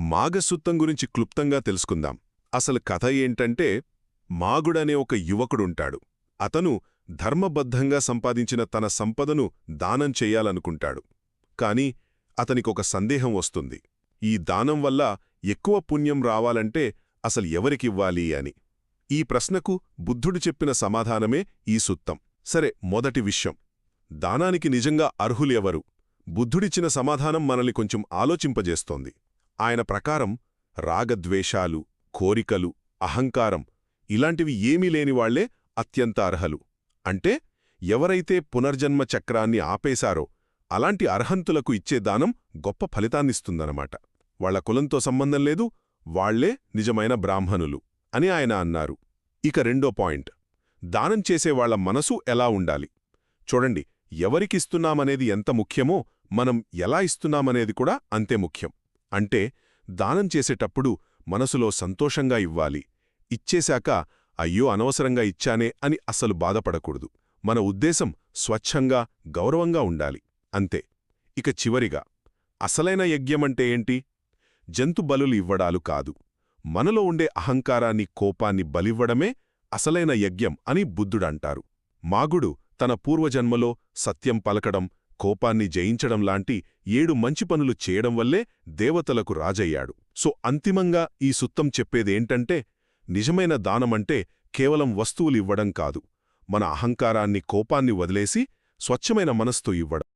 మాఘసుత్తం గురించి క్లుప్తంగా తెలుసుకుందాం. అసలు కథ ఏంటంటే మాగుడనే ఒక యువకుడుంటాడు. అతను ధర్మబద్ధంగా సంపాదించిన తన సంపదను దానం చెయ్యాలనుకుంటాడు కాని అతనికొక సందేహం వస్తుంది. ఈ దానం వల్ల ఎక్కువ పుణ్యం రావాలంటే అసలు ఎవరికివ్వాలి అని. ఈ ప్రశ్నకు బుద్ధుడు చెప్పిన సమాధానమే ఈ సుత్తం. సరే మొదటి విషయం. దానానికి నిజంగా అర్హులెవరు? బుద్ధుడిచ్చిన సమాధానం మనల్ని కొంచెం ఆలోచింపజేస్తోంది. ఆయన ప్రకారం రాగద్వేషాలు కోరికలు అహంకారం ఇలాంటివి ఏమీ లేనివాళ్ళే అత్యంత అర్హలు. అంటే ఎవరైతే పునర్జన్మ చక్రాన్ని ఆపేశారో అలాంటి అర్హంతులకు ఇచ్చే దానం గొప్ప ఫలితాన్నిస్తుందన్నమాట. వాళ్ళ కులంతో సంబంధం లేదు వాళ్ళే నిజమైన బ్రాహ్మణులు అని ఆయన అన్నారు. ఇక రెండో పాయింట్. దానం చేసేవాళ్ళ మనసు ఎలా ఉండాలి? చూడండి ఎవరికిస్తున్నామనేది ఎంత ముఖ్యమో మనం ఎలా ఇస్తున్నామనేది కూడా అంతే ముఖ్యం. అంటే దానం చేసేటప్పుడు మనసులో సంతోషంగా ఇవ్వాలి. ఇచ్చేశాక అయ్యో అనవసరంగా ఇచ్చానే అని అస్సలు బాధపడకూడదు. మన ఉద్దేశం స్వచ్ఛంగా గౌరవంగా ఉండాలి. అంతే. ఇక చివరిగా అసలైన యజ్ఞమంటే ఏంటి? జంతు బలులు ఇవ్వడాలు కాదు. మనలో ఉండే అహంకారాన్ని కోపాన్ని బలివ్వడమే అసలైన యజ్ఞం అని బుద్ధుడంటారు. మాగుడు తన పూర్వజన్మలో సత్యం పలకడం కోపాన్ని జయించడం లాంటి ఏడు మంచి పనులు చేయడం వల్లే దేవతలకు రాజయ్యాడు. సో అంతిమంగా ఈ సుత్తం చెప్పేదేంటంటే నిజమైన దానమంటే కేవలం వస్తువులివ్వడం కాదు. మన అహంకారాన్ని కోపాన్ని వదిలేసి స్వచ్ఛమైన మనస్తో ఇవ్వడం.